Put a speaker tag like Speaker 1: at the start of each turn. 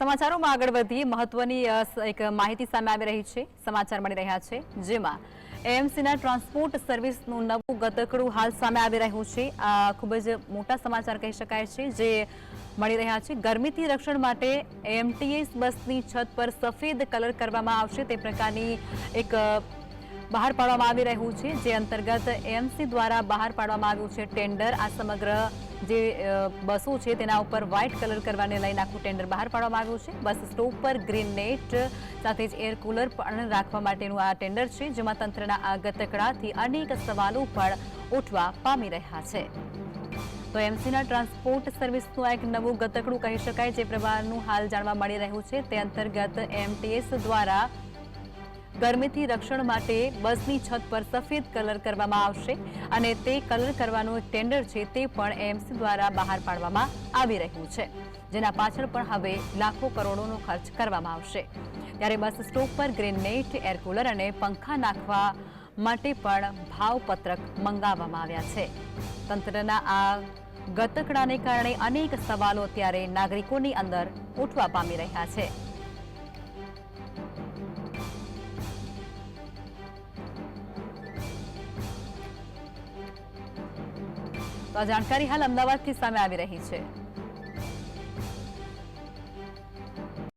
Speaker 1: સમાચારોમાં આગળ વધીએ. મહત્વની એક માહિતી સામે આવી રહી છે. સમાચાર મળી રહ્યા છે. જેમાં એએમસીના ટ્રાન્સપોર્ટ સર્વિસનું નવું ગતકડું હાલ સામે આવી રહ્યું છે. આ ખૂબ જ મોટા સમાચાર કહી શકાય છે, જે મળી રહ્યા છે. ગરમીથી રક્ષણ માટે એમટીએસ બસની છત પર સફેદ કલર કરવામાં આવશે. તે પ્રકારની એક બહાર પાડવામાં આવી રહ્યું છે, જે અંતર્ગત એમસી દ્વારા બહાર પાડવામાં આવ્યું છે ટેન્ડર. આ સમગ્ર જે બસો છે તેના ઉપર વ્હાઇટ કલર કરવાને લઈને આખું ટેન્ડર બહાર પાડવામાં આવ્યું છે. બસ સ્ટોપ પર ગ્રીન નેટ, સાથે જ એર કુલર પણ રાખવા માટેનું આ ટેન્ડર છે, જેમાં તંત્રના આ ગતકડાથી અનેક સવાલો પણ ઉઠવા પામી રહ્યા છે. તો એમસીના ટ્રાન્સપોર્ટ સર્વિસનું એક નવું ગતકડું કહી શકાય, જે પ્રમાણનું હાલ જાણવા મળી રહ્યું છે. તે અંતર્ગત એમટીએસ દ્વારા ગરમીથી રક્ષણ માટે બસની છત પર સફેદ કલર કરવામાં આવશે અને તે કલર કરવાનું ટેન્ડર છે તે પણ એમ્સ દ્વારા બહાર પાડવામાં આવી રહ્યું છે, જેના પાછળ પણ હવે લાખો કરોડોનો ખર્ચ કરવામાં આવશે. ત્યારે બસ સ્ટોપ પર ગ્રીન નેટ, એર કુલર અને પંખા નાખવા માટે પણ ભાવપત્રક મંગાવવામાં આવ્યા છે. તંત્રના આ ગતકડાને કારણે અનેક સવાલો અત્યારે નાગરિકોની અંદર ઉઠવા પામી રહ્યા છે. તો આ જાણકારી હાલ અમદાવાદથી સામે આવી રહી છે.